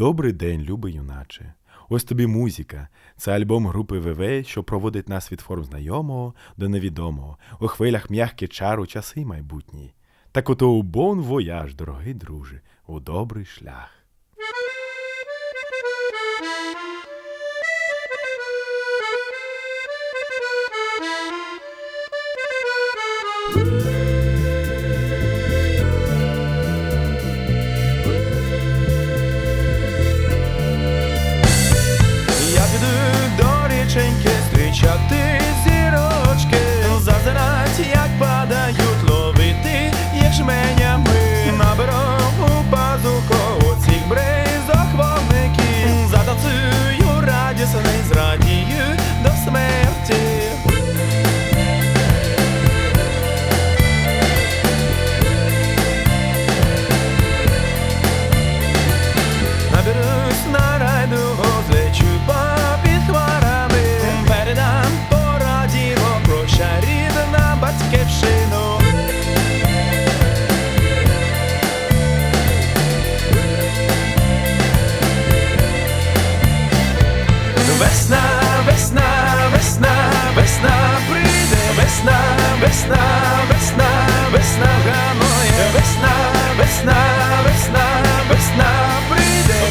Добрий день, любий юначе. Ось тобі музика. Це альбом групи ВВ, що проводить нас від форм знайомого до невідомого, у хвилях м'які чару часи майбутні. Так ото у бон вояж, дорогий друже, у добрий шлях.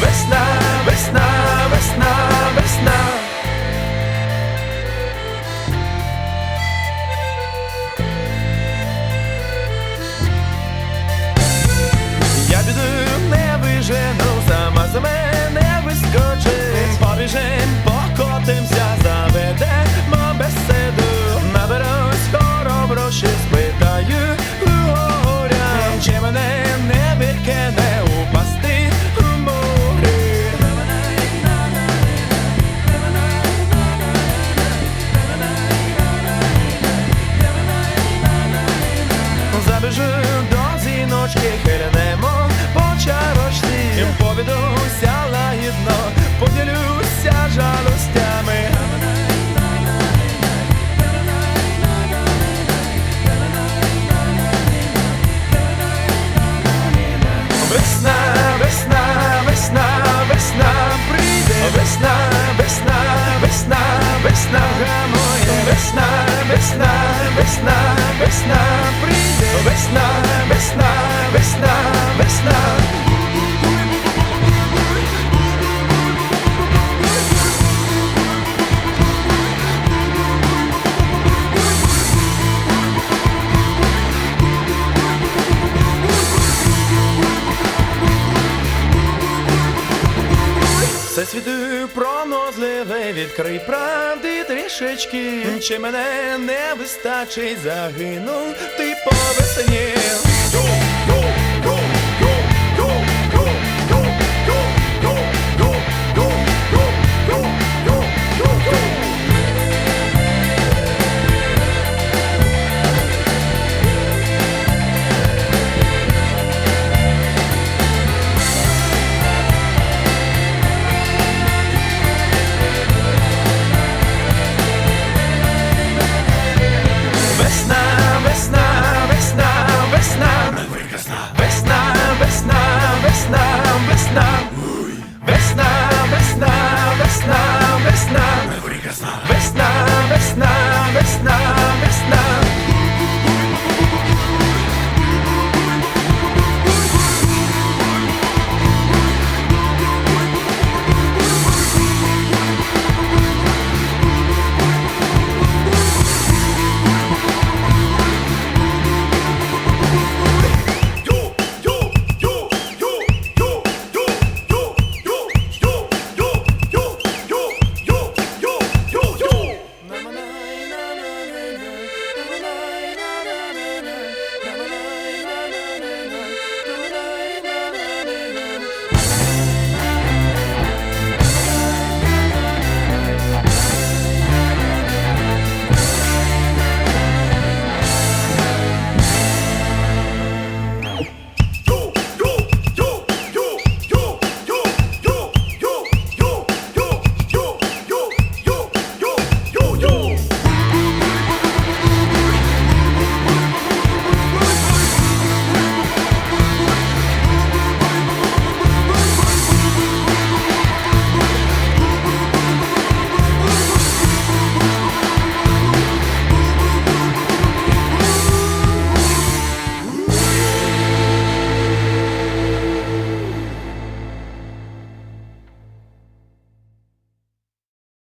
Весна, весна, весна, весна. Весна прийде, весна, весна, весна, весна. Все світу пронозливе, відкрий правди трішечки. Чи мене не вистачить, загинув ти Vegas.